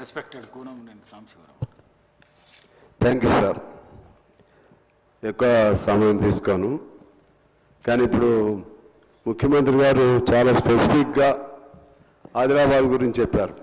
Respected Koonam నేను Samsivarao thank you sir ఎక్కువ సమయం తీసుకోను. కానీ ఇప్పుడు ముఖ్యమంత్రి గారు చాలా స్పెసిఫిక్గా ఆదిలాబాద్ గురించి చెప్పారు.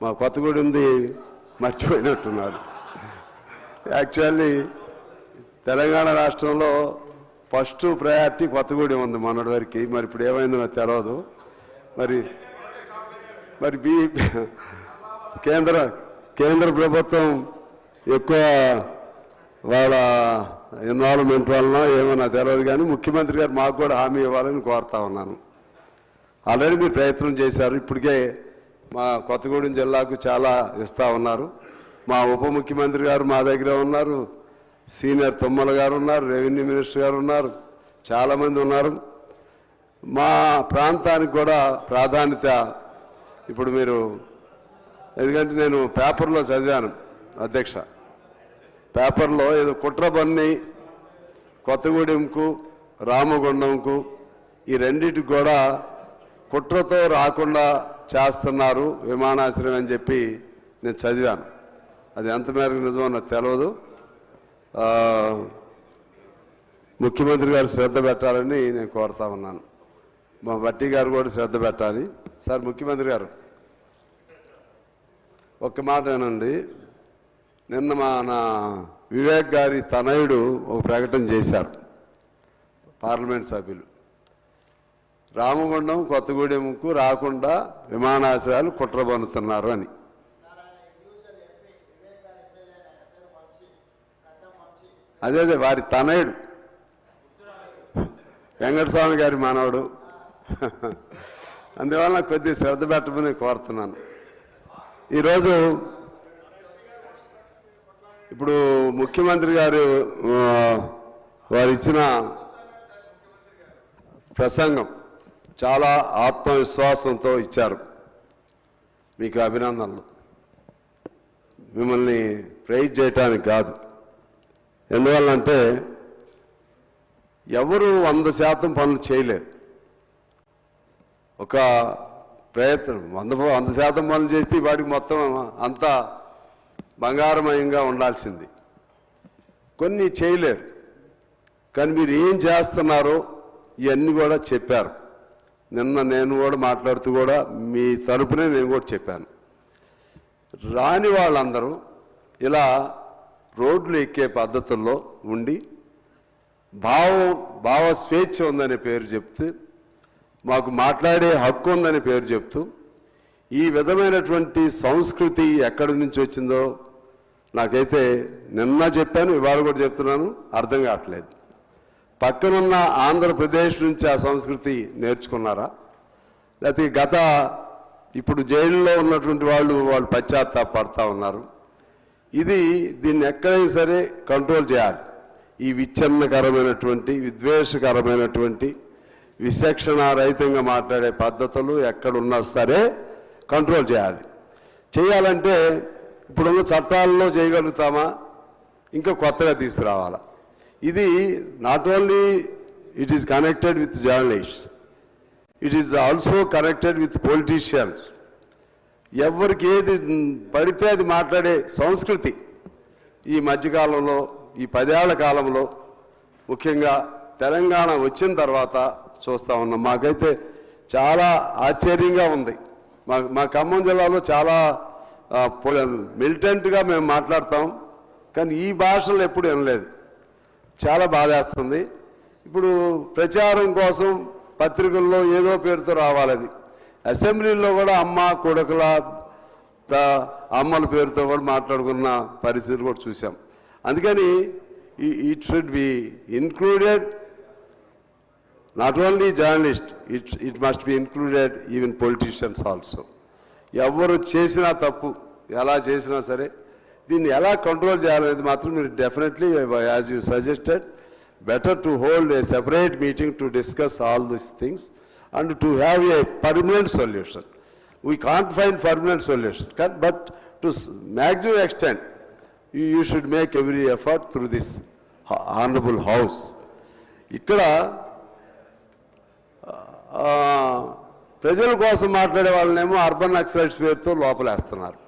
మా కొత్తగూడెంది మర్చిపోయినట్టున్నారు. యాక్చువల్లీ తెలంగాణ రాష్ట్రంలో ఫస్ట్ ప్రయారిటీ కొత్తగూడెం ఉంది మొన్నటి వరకు మరి ఇప్పుడు ఏమైందో నాకు తెలియదు మరి మరి బీ కేంద్ర కేంద్ర ప్రభుత్వం ఎక్కువ వాళ్ళ ఇన్వాల్వ్మెంట్ వలన ఏమైనా తెలియదు కానీ ముఖ్యమంత్రి గారు మాకు కూడా హామీ ఇవ్వాలని కోరుతా ఉన్నాను. ఆల్రెడీ మీరు ప్రయత్నం చేశారు. ఇప్పటికే మా కొత్తగూడెం జిల్లాకు చాలా ఇస్తా ఉన్నారు. మా ఉప ముఖ్యమంత్రి గారు మా దగ్గర ఉన్నారు. సీనియర్ తుమ్మల గారు ఉన్నారు. రెవెన్యూ మినిస్టర్ గారు ఉన్నారు. చాలామంది ఉన్నారు. మా ప్రాంతానికి కూడా ప్రాధాన్యత ఇప్పుడు మీరు ఎందుకంటే నేను పేపర్లో చదివాను అధ్యక్ష. పేపర్లో ఏదో కుట్రబన్ని కొత్తగూడెంకు రామగుండంకు ఈ రెండింటికి కూడా కుట్రతో రాకుండా చేస్తున్నారు విమానాశ్రయం అని చెప్పి నేను చదివాను. అది ఎంత మేరకు నిజమో నాకు తెలియదు ముఖ్యమంత్రి గారు శ్రద్ధ పెట్టాలని నేను కోరుతా ఉన్నాను. మా బట్టి గారు కూడా శ్రద్ధ పెట్టాలి. సార్ ముఖ్యమంత్రి గారు. ఒక్క మాట ఏనండి నిన్న మన వివేక్ గారి తనయుడు ఒక ప్రకటన చేశారు పార్లమెంట్ సభ్యులు. రామగుండం కొత్తగూడెంకు రాకుండా విమానాశ్రయాలు కుట్రబన్నుతున్నారు అని. అదే అదే వారి తనయుడు. వెంకటస్వామి గారి మానవుడు. అందువల్ల కొద్దిగా శ్రద్ధ పెట్టమని కోరుతున్నాను. ఈరోజు ఇప్పుడు ముఖ్యమంత్రి గారు వారు ఇచ్చిన ప్రసంగం చాలా ఆత్మవిశ్వాసంతో ఇచ్చారు. మీకు అభినందనలు. మిమ్మల్ని ప్రైజ్ చేయటానికి కాదు. ఎందువల్లంటే ఎవరు వంద శాతం పనులు చేయలేరు. ఒక ప్రయత్నం. వంద వంద శాతం పనులు చేస్తే వాడికి మొత్తం అంతా బంగారమయంగా ఉండాల్సింది. కొన్ని చేయలేరు. కానీ మీరు ఏం చేస్తున్నారో ఇవన్నీ కూడా చెప్పారు. నిన్న నేను కూడా మాట్లాడుతూ కూడా మీ తరపునే నేను కూడా చెప్పాను. రాని వాళ్ళందరూ ఇలా రోడ్లు ఎక్కే పద్ధతుల్లో ఉండి భావం భావ స్వేచ్ఛ ఉందనే పేరు చెప్తే మాకు మాట్లాడే హక్కు ఉందని పేరు చెప్తూ ఈ విధమైనటువంటి సంస్కృతి ఎక్కడి నుంచి వచ్చిందో నాకైతే నిన్న చెప్పాను ఇవాళ కూడా చెప్తున్నాను అర్థం కావట్లేదు. పక్కనున్న ఆంధ్రప్రదేశ్ నుంచి ఆ సంస్కృతి నేర్చుకున్నారా? లేకపోతే గత ఇప్పుడు జైల్లో ఉన్నటువంటి వాళ్ళు వాళ్ళు పశ్చాత్తాపడతా ఉన్నారు. ఇది దీన్ని ఎక్కడైనా సరే కంట్రోల్ చేయాలి. ఈ విచ్ఛిన్నకరమైనటువంటి విద్వేషకరమైనటువంటి విచక్షణ రహితంగా మాట్లాడే పద్ధతులు ఎక్కడున్నా సరే కంట్రోల్ చేయాలి. చేయాలంటే ఇప్పుడున్న చట్టాల్లో చేయగలుగుతామా? ఇంకా కొత్తగా తీసుకురావాలా? ఇది not only it is connected with journalist it is also connected with politicians ఎవరికి ఏది పడితే అది మాట్లాడే సంస్కృతి ఈ మధ్యకాలంలో ఈ పదేళ్ళ కాలంలో ముఖ్యంగా తెలంగాణ వచ్చిన తర్వాత చూస్తూ ఉన్నాం. మాకైతే చాలా ఆశ్చర్యంగా ఉంది. మా మా ఖమ్మం జిల్లాలో చాలా మిలిటెంట్గా మేము మాట్లాడతాం. కానీ ఈ భాషలు ఎప్పుడు వినలేదు. చాలా బాధేస్తుంది. ఇప్పుడు ప్రచారం కోసం పత్రికల్లో ఏదో పేరుతో రావాలని. అసెంబ్లీలో కూడా అమ్మ కొడుకుల అమ్మల పేరుతో కూడా మాట్లాడుకున్న పరిస్థితులు కూడా చూసాం అందుకని it should be included not only journalist it it must be included even politicians also ఎవరు చేసినా తప్పు ఎలా చేసినా సరే దీన్ని ఎలా కంట్రోల్ చేయాలనేది మాత్రం మీరు definitely as you suggested better to hold a separate meeting to discuss all these things and to have a permanent solution we can't find permanent solution but to maximum extent you should make every effort through this honourable house ఇక్కడ ప్రజల కోసం మాట్లాడే వాళ్ళనేమో urban Naxalites పేరుతో లోపలేస్తున్నారు.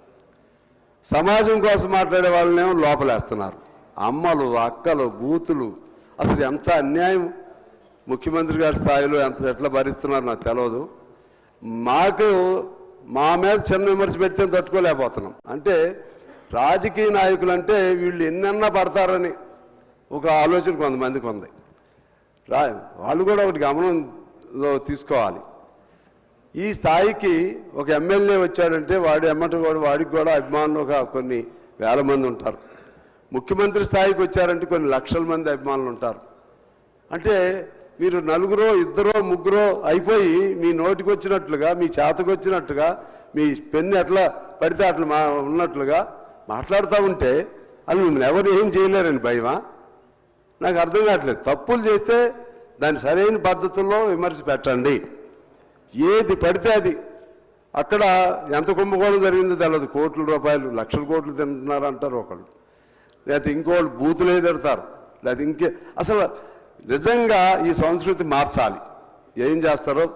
సమాజం కోసం మాట్లాడే వాళ్ళనేమో లోపలేస్తున్నారు. అమ్మలు అక్కలు బూతులు అసలు ఎంత అన్యాయం? ముఖ్యమంత్రి గారి స్థాయిలో ఎంత ఎట్లా భరిస్తున్నారు నాకు తెలియదు మాకు మా మీద చిన్న విమర్శ పెడితే తట్టుకోలేకపోతున్నాం. అంటే రాజకీయ నాయకులు అంటే వీళ్ళు ఎన్నన్నా పడతారని ఒక ఆలోచన కొంతమందికి ఉంది. రా వాళ్ళు కూడా ఒకటి గమనం లో తీసుకోవాలి. ఈ స్థాయికి ఒక ఎమ్మెల్యే వచ్చాడంటే వాడి ఎమ్మట కూడా వాడికి కూడా అభిమానులు ఒక కొన్ని వేల మంది ఉంటారు. ముఖ్యమంత్రి స్థాయికి వచ్చారంటే కొన్ని లక్షల మంది అభిమానులు ఉంటారు. అంటే మీరు నలుగురో ఇద్దరో ముగ్గురో అయిపోయి మీ నోటికి వచ్చినట్లుగా మీ చేతకు వచ్చినట్టుగా మీ పెన్ను ఎట్లా పడితే అట్లా మా ఉన్నట్లుగా మాట్లాడుతూ ఉంటే అది మిమ్మల్ని ఎవరు ఏం చేయలేరని భయమా? నాకు అర్థం కావట్లేదు. తప్పులు చేస్తే దాన్ని సరైన పద్ధతుల్లో విమర్శ పెట్టండి. ఏది పడితే అది. అక్కడ ఎంత కుంభకోణం జరిగిందో తెలియదు కోట్ల రూపాయలు లక్షల కోట్లు తింటున్నారు అంటారు ఒకళ్ళు. లేకపోతే ఇంకోళ్ళు బూతులే తిడతారు. లేకపోతే ఇంకే అసలు నిజంగా ఈ సంస్కృతి మార్చాలి. ఏం చేస్తారో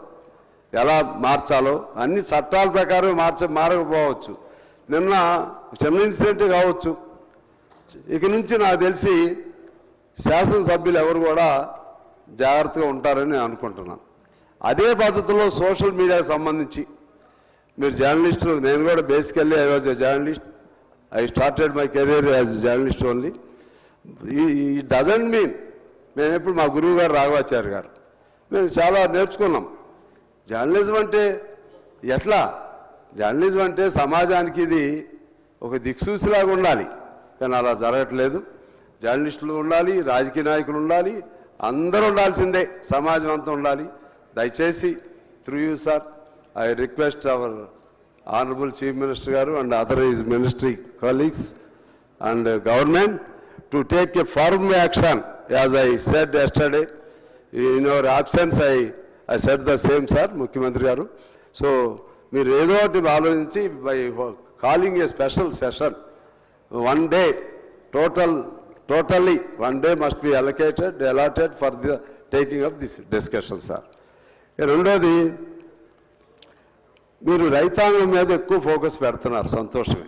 ఎలా మార్చాలో అన్ని చట్టాల ప్రకారం మార్చ మారకపోవచ్చు. నిన్న చిన్న ఇన్సిడెంట్ కావచ్చు. ఇక నుంచి నాకు తెలిసి శాసనసభ్యులు ఎవరు కూడా జాగ్రత్తగా ఉంటారని నేను అనుకుంటున్నాను. అదే పద్ధతిలో సోషల్ మీడియాకి సంబంధించి మీరు జర్నలిస్టులు నేను కూడా basically I was a journalist I started my career as journalist only ఈ డజంట్ మీన్ మేము ఎప్పుడు మా గురువు గారు రాఘవాచార్య గారు మేము చాలా నేర్చుకున్నాం. జర్నలిజం అంటే ఎట్లా? జర్నలిజం అంటే సమాజానికి ఇది ఒక దిక్సూసిలాగా ఉండాలి. కానీ అలా జరగట్లేదు. జర్నలిస్టులు ఉండాలి రాజకీయ నాయకులు ఉండాలి అందరూ ఉండాల్సిందే సమాజం అంతా ఉండాలి. దయచేసి through you sir I request our honourable chief minister గారు and other is ministry colleagues and government to take a firm action. As I said yesterday in our absence I I I the same sir ముఖ్యమంత్రి గారు. So మీరు ఏదో ఒకటి ఆలోచించి by calling a special session one day total totally one day must be allocated allotted for the taking of this discussion sir రెండోది మీరు రైతాంగం మీద ఎక్కువ ఫోకస్ పెడుతున్నారు సంతోషమే.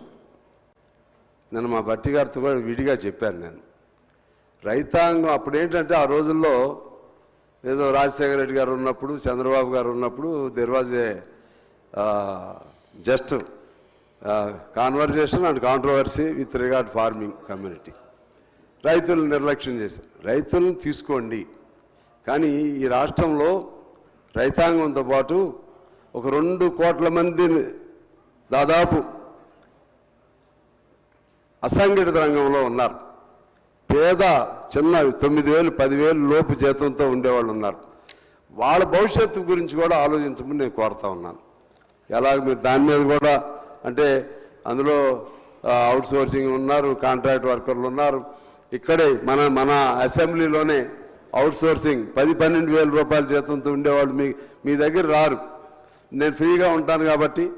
నేను మా భట్టి గారితో కూడా విడిగా చెప్పాను నేను. రైతాంగం అప్పుడు ఏంటంటే ఆ రోజుల్లో ఏదో రాజశేఖర రెడ్డి గారు ఉన్నప్పుడు చంద్రబాబు గారు ఉన్నప్పుడు there was a just conversation and controversy with regard farming community రైతులను నిర్లక్ష్యం చేశారు. రైతులను తీసుకోండి. కానీ ఈ రాష్ట్రంలో రైతాంగంతో పాటు ఒక రెండు కోట్ల మంది దాదాపు అసంఘటిత రంగంలో ఉన్నారు. పేద చిన్న తొమ్మిది వేలు పదివేలు లోపు జీతంతో ఉండేవాళ్ళు ఉన్నారు. వాళ్ళ భవిష్యత్తు గురించి కూడా ఆలోచించమని నేను కోరుతా ఉన్నాను. ఎలాగ మీరు దాని మీద కూడా అంటే అందులో అవుట్ సోర్సింగ్ ఉన్నారు కాంట్రాక్ట్ వర్కర్లు ఉన్నారు. ఇక్కడే మన మన అసెంబ్లీలోనే అవుట్ సోర్సింగ్ పది పన్నెండు వేల రూపాయల జీతంతో ఉండేవాళ్ళు మీ మీ దగ్గర రారు. నేను ఫ్రీగా ఉంటాను కాబట్టి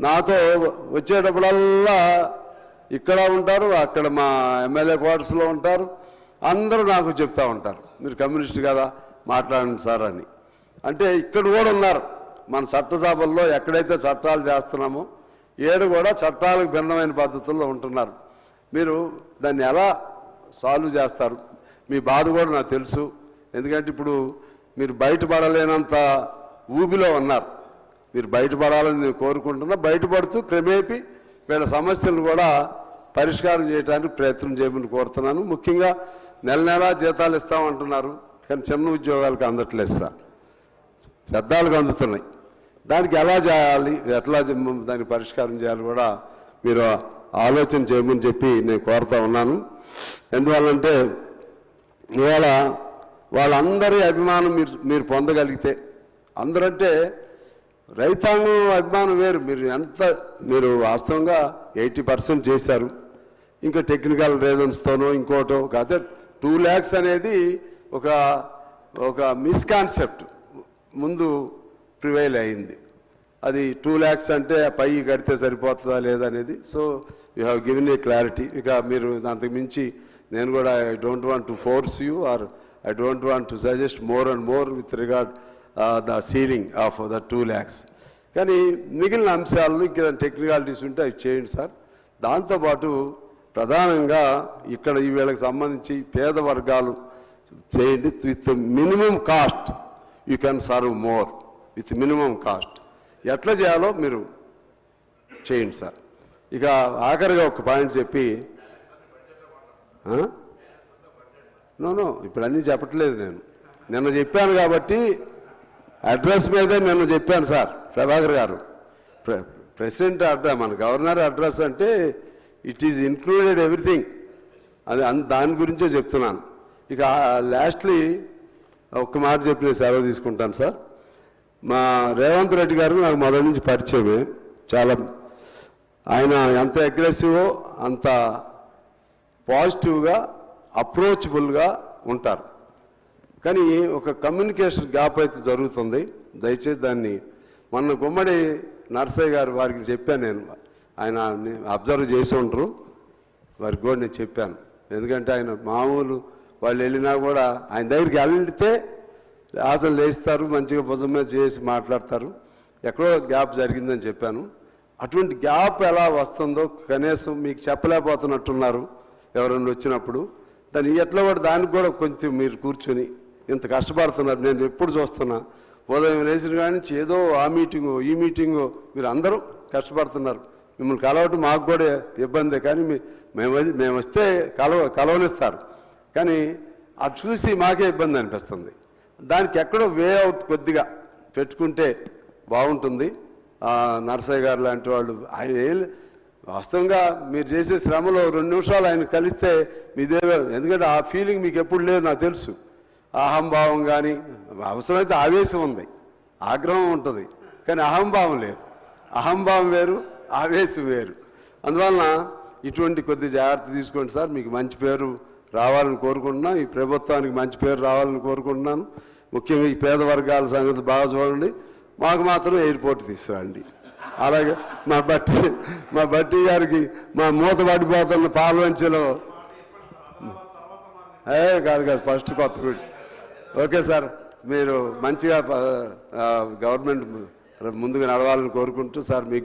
నాతో వచ్చేటప్పుడల్లా ఇక్కడ ఉంటారు అక్కడ మా ఎమ్మెల్యే క్వార్టర్స్లో ఉంటారు. అందరూ నాకు చెప్తా ఉంటారు మీరు కమ్యూనిస్ట్ కదా మాట్లాడండి సార్ అని. అంటే ఇక్కడ కూడా ఉన్నారు. మన చట్టసభల్లో ఎక్కడైతే చట్టాలు చేస్తున్నామో ఏడు కూడా చట్టాలకు భిన్నమైన పద్ధతుల్లో ఉంటున్నారు. మీరు దాన్ని ఎలా సాల్వ్ చేస్తారు? మీ బాధ కూడా నాకు తెలుసు. ఎందుకంటే ఇప్పుడు మీరు బయటపడలేనంత ఊబిలో ఉన్నారు. మీరు బయటపడాలని నేను కోరుకుంటున్నా. బయటపడుతూ క్రమేపీ వీళ్ళ సమస్యలు కూడా పరిష్కారం చేయడానికి ప్రయత్నం చేయమని కోరుతున్నాను. ముఖ్యంగా నెల నెలా జీతాలు ఇస్తామంటున్నారు. కానీ చిన్న ఉద్యోగాలకు అందట్లేదు సార్. పెద్దాలకు అందుతున్నాయి. దానికి ఎలా చేయాలి? ఎట్లా దానికి పరిష్కారం చేయాలి కూడా మీరు ఆలోచన చేయమని చెప్పి నేను కోరుతా ఉన్నాను. ఎందువల్లంటే ఇవాళ వాళ్ళందరి అభిమానం మీరు మీరు పొందగలిగితే అందరంటే రైతాంగం అభిమానం వేరు. మీరు ఎంత మీరు వాస్తవంగా ఎయిటీ పర్సెంట్ చేశారు. ఇంకా టెక్నికల్ రీజన్స్తోనో ఇంకోటో కాకపోతే టూ ల్యాక్స్ అనేది ఒక ఒక మిస్కాన్సెప్ట్ ముందు ప్రివైల్ అయింది. అది టూ ల్యాక్స్ అంటే పై కడితే సరిపోతుందా లేదా అనేది. So you have given a clarity ఇక మీరు దానికి మించి నేను కూడా I don't want to force you or I don't want to suggest more and more with regard the ceiling of the two lakhs కానీ మిగిలిన అంశాలను ఇంకా టెక్నికాలిటీస్ ఉంటే అవి చేయండి సార్. దాంతోపాటు ప్రధానంగా ఇక్కడ ఈ వీళ్ళకి సంబంధించి పేద వర్గాలు చేయండి. With minimum cost you can serve more with minimum cost ఎట్లా చేయాలో మీరు చేయండి సార్. ఇక ఆఖరిగా ఒక పాయింట్ చెప్పి నో ఇప్పుడు అన్నీ చెప్పట్లేదు నేను. నిన్న చెప్పాను కాబట్టి అడ్రస్ మీదే నిన్న చెప్పాను సార్ ప్రభాకర్ గారు. ప్రె- ప్రెసిడెంట్ అడ్రస్ మన గవర్నర్ అడ్రస్ అంటే ఇట్ ఈజ్ ఇన్క్లూడెడ్ ఎవ్రీథింగ్ అది అంత దాని గురించే చెప్తున్నాను. ఇక లాస్ట్లీ ఒక్క మాట చెప్పిన సెలవు తీసుకుంటాను సార్. మా రేవంత్ రెడ్డి గారు నాకు మొదటి నుంచి పరిచయమే చాలా ఆయన ఎంత అగ్రెసివో అంత పాజిటివ్గా అప్రోచబుల్గా ఉంటారు. కానీ ఒక కమ్యూనికేషన్ గ్యాప్ అయితే జరుగుతుంది. దయచేసి దాన్ని మొన్న గుమ్మడి నర్సయ్య గారు వారికి చెప్పాను నేను. ఆయన అబ్జర్వ్ చేసి ఉంటారు. వారికి కూడా నేను చెప్పాను. ఎందుకంటే ఆయన మామూలు వాళ్ళు వెళ్ళినా కూడా ఆయన దగ్గరికి వెళ్తే ఆశలు లేస్తారు మంచిగా భుజం మీద చేసి మాట్లాడతారు. ఎక్కడో గ్యాప్ జరిగిందని చెప్పాను. అటువంటి గ్యాప్ ఎలా వస్తుందో కనీసం మీకు చెప్పలేకపోతున్నట్టున్నారు ఎవరైనా వచ్చినప్పుడు. దాన్ని ఎట్లా కూడా దానికి కూడా కొంచెం మీరు కూర్చొని ఇంత కష్టపడుతున్నారు. నేను ఎప్పుడు చూస్తున్నా. ఉదయం లేచిన కాడి నుంచి ఏదో ఆ మీటింగు ఈ మీటింగు మీరు అందరూ కష్టపడుతున్నారు. మిమ్మల్ని కలవటం మాకు కూడా ఇబ్బందే కానీ మీ- మేము మేము వస్తే కలవ కలవనిస్తారు. కానీ అది చూసి మాకే ఇబ్బంది అనిపిస్తుంది. దానికి ఎక్కడో వే అవుట్ కొద్దిగా పెట్టుకుంటే బాగుంటుంది. నరసయ్య గారు లాంటి వాళ్ళు ఆయన వాస్తవంగా మీరు చేసే శ్రమలో రెండు నిమిషాలు ఆయన కలిస్తే మీదే ఎందుకంటే ఆ ఫీలింగ్ మీకు ఎప్పుడు లేదు నాకు తెలుసు. అహంభావం కానీ అవసరమైతే ఆవేశం ఉంది ఆగ్రహం ఉంటుంది కానీ అహంభావం లేదు. అహంభావం వేరు ఆవేశం వేరు. అందువలన ఇటువంటి కొద్ది జాగ్రత్త తీసుకోండి సార్ మీకు మంచి పేరు రావాలని కోరుకుంటున్నాను ఈ ప్రభుత్వానికి మంచి పేరు రావాలని కోరుకుంటున్నాను. ముఖ్యంగా ఈ పేద వర్గాల సంగతి బాగా చూడండి. మాకు మాత్రం ఎయిర్పోర్ట్ తీసుకురండి. అలాగే మా బట్టి మా బట్టి గారికి మా మూత పడిపోతున్న పాలవంచలో ఏ కాదు కాదు ఫస్ట్ కొత్త ఓకే సార్ మీరు మంచిగా గవర్నమెంట్ ముందుగా నడవాలని కోరుకుంటూ సార్ మీకు